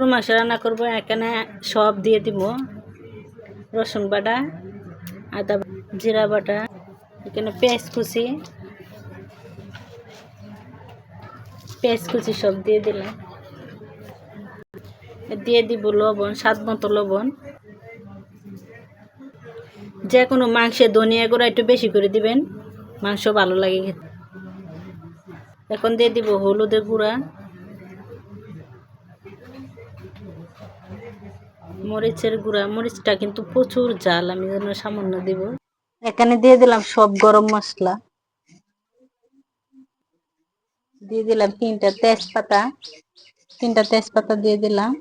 গরু মাংস রান্না করব, এখানে সব দিয়ে দিব। রসুন বাটা, আদা জিরা বাটা, এখানে পেঁয়াজ কুচি। পেঁয়াজ কুচি সব দিয়ে দিলাম। দিয়ে দিব লবণ, স্বাদ মতো লবণ। যে কোনো মাংসে ধনিয়া গুঁড়া একটু বেশি করে দিবেন, মাংস ভালো লাগে এখন দিয়ে দিব হলুদের গুঁড়া। মরিচের গুঁড়া, মরিচটা কিন্তু প্রচুর জাল, আমি যেন সামান্য দিব। এখানে দিয়ে দিলাম সব গরম মশলা। দিয়ে দিলাম তিনটা তেজপাতা তিনটা তেজপাতা দিয়ে দিলাম।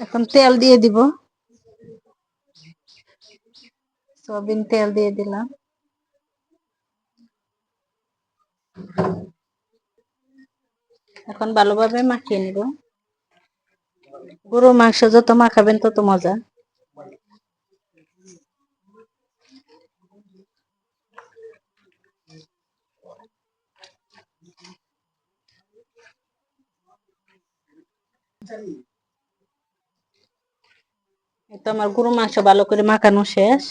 এখন তেল দিয়ে দিব। সয়াবিন তেল দিয়ে দিলাম। এখন ভালোভাবে মাখিয়ে নিব। গরুর মাংস যত মাখাবেন তত মজা। তো আমার গরু মাংস ভালো করে মাখানো শেষ।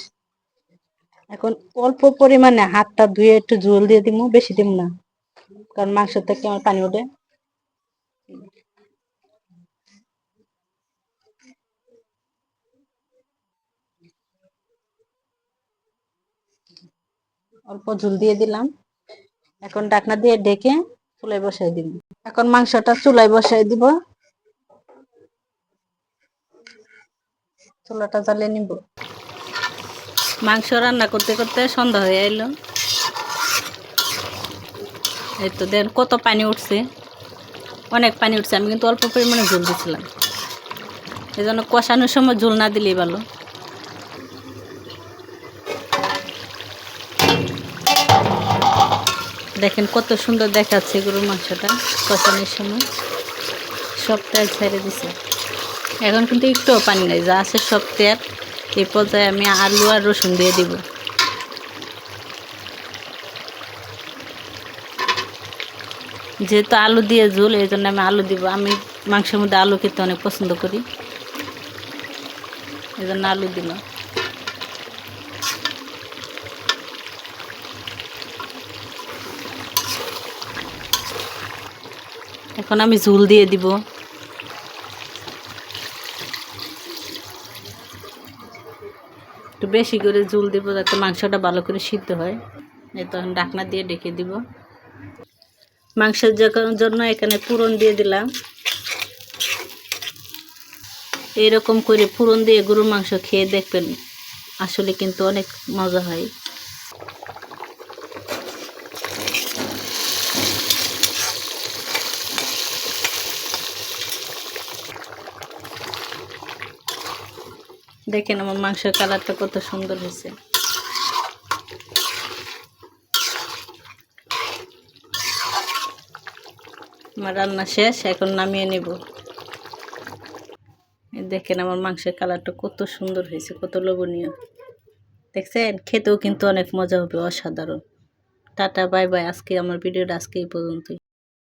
এখন অল্প পরিমাণে হাতটা ধুয়ে একটু ঝোল দিয়ে দিব বেশি দিব না। কারণ মাংস থেকে আমার পানি ওঠে। অল্প ঝুল দিয়ে দিলাম। এখন ডাকনা দিয়ে ডেকে চুলায় বসাই দিব। এখন মাংসটা চুলায় বসাই দিব। চুলাটা জ্বালিয়ে নিব। মাংস রান্না করতে করতে সন্ধ্যা হয়ে এলো এই তো দেন কত পানি উঠছে। অনেক পানি উঠছে, আমি কিন্তু অল্প পরিমাণে ঝোল দিছিলাম। এই জন্য কষানোর সময় ঝোল না দিলেই ভালো। দেখেন কত সুন্দর দেখাচ্ছে গরুর মাংসটা কষানোর সময়। সব তেল ছেড়ে দিছে। এখন কিন্তু একটুও পানি নাই, যা আছে সব তেল। এই পর্যায়ে আমি আলু আর রসুন দিয়ে দিব। যেহেতু আলু দিয়ে ঝোল, এই জন্য আমি আলু দিব। আমি মাংসের মধ্যে আলু খেতে অনেক পছন্দ করি। এই জন্য আলু দিলাম এখন আমি ঝুল দিয়ে দিব। একটু বেশি করে ঝুল দিব যাতে মাংসটা ভালো করে সিদ্ধ হয়। তখন ডাকনা দিয়ে ডেকে দিব। মাংসের জন্য এখানে পুরন দিয়ে দিলাম। এরকম করে পুরন দিয়ে গরুর মাংস খেয়ে দেখবেন আসলে কিন্তু অনেক মজা হয়। দেখেন আমার মাংসের কালারটা কত সুন্দর হয়েছে। আমার রান্না শেষ, এখন নামিয়ে নেব। দেখেন আমার মাংসের কালারটা কত সুন্দর হয়েছে, কত লোভনীয়। দেখছেন? খেতেও কিন্তু অনেক মজা হবে, অসাধারণ। Ta-ta, bye bye. আজকে আমার ভিডিওটা আজকে এই পর্যন্তই।